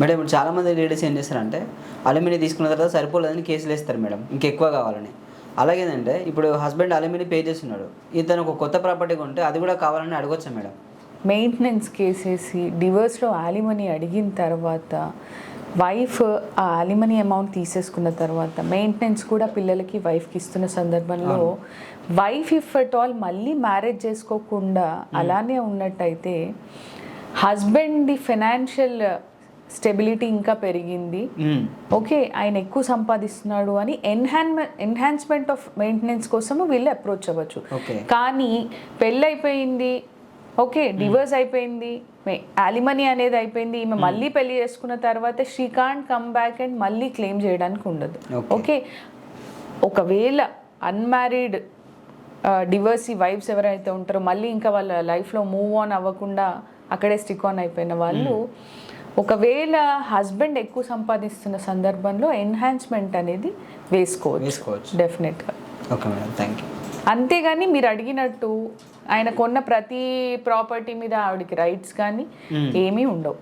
Madam ఇప్పుడు చాలా మంది లేడీస్ ఏం చేస్తారంటే అల్యూమిని తీసుకున్న తర్వాత సరిపోలేదని కేసులు వేస్తారు మేడం ఇంకెక్కువ కావాలని. అలాగేనంటే ఇప్పుడు హస్బెండ్ అల్యూమిని పే చేస్తున్నాడు ఇతను ఒక కొత్త ప్రాపర్టీ కొంటే అది కూడా కావాలని అడగొచ్చా మేడం? మెయింటెనెన్స్ కేసేసి డివర్స్లో యాలిమనీ అడిగిన తర్వాత వైఫ్ ఆ యాలిమనీ అమౌంట్ తీసేసుకున్న తర్వాత మెయింటెనెన్స్ కూడా పిల్లలకి వైఫ్కి ఇస్తున్న సందర్భంలో వైఫ్ ఇఫ్ అట్ ఆల్ మళ్ళీ మ్యారేజ్ చేసుకోకుండా అలానే ఉన్నట్టయితే హస్బెండ్ ఫైనాన్షియల్ స్టెబిలిటీ ఇంకా పెరిగింది. ఓకే ఆయన ఎక్కువ సంపాదిస్తున్నాడు అని ఎన్హాన్మె ఎన్హాన్స్మెంట్ ఆఫ్ మెయింటెనెన్స్ కోసము వీళ్ళు అప్రోచ్ అవ్వచ్చు. కానీ పెళ్ళైపోయింది ఓకే డివోర్స్ అయిపోయింది యాలిమనీ అనేది అయిపోయింది ఈమె మళ్ళీ పెళ్ళి చేసుకున్న తర్వాత she can't come back and మళ్ళీ క్లెయిమ్ చేయడానికి ఉండదు. ఓకే. ఒకవేళ అన్మ్యారీడ్ డివర్సీ వైఫ్స్ ఎవరైతే ఉంటారో మళ్ళీ ఇంకా వాళ్ళ లైఫ్లో మూవ్ ఆన్ అవ్వకుండా అక్కడే స్టిక్ ఆన్ అయిపోయిన వాళ్ళు ఒకవేళ హస్బెండ్ ఎక్కువ సంపాదిస్తున్న సందర్భంలో ఎన్హాన్స్మెంట్ అనేది వేసుకోవచ్చు. వేసుకోవచ్చు. డెఫినెట్గా ఓకే మేడం థ్యాంక్ యూ. అంతేగాని మీరు అడిగినట్టు ఆయన కొన్న ప్రతి ప్రాపర్టీ మీద ఆవిడకి రైట్స్ కానీ ఏమీ ఉండవు.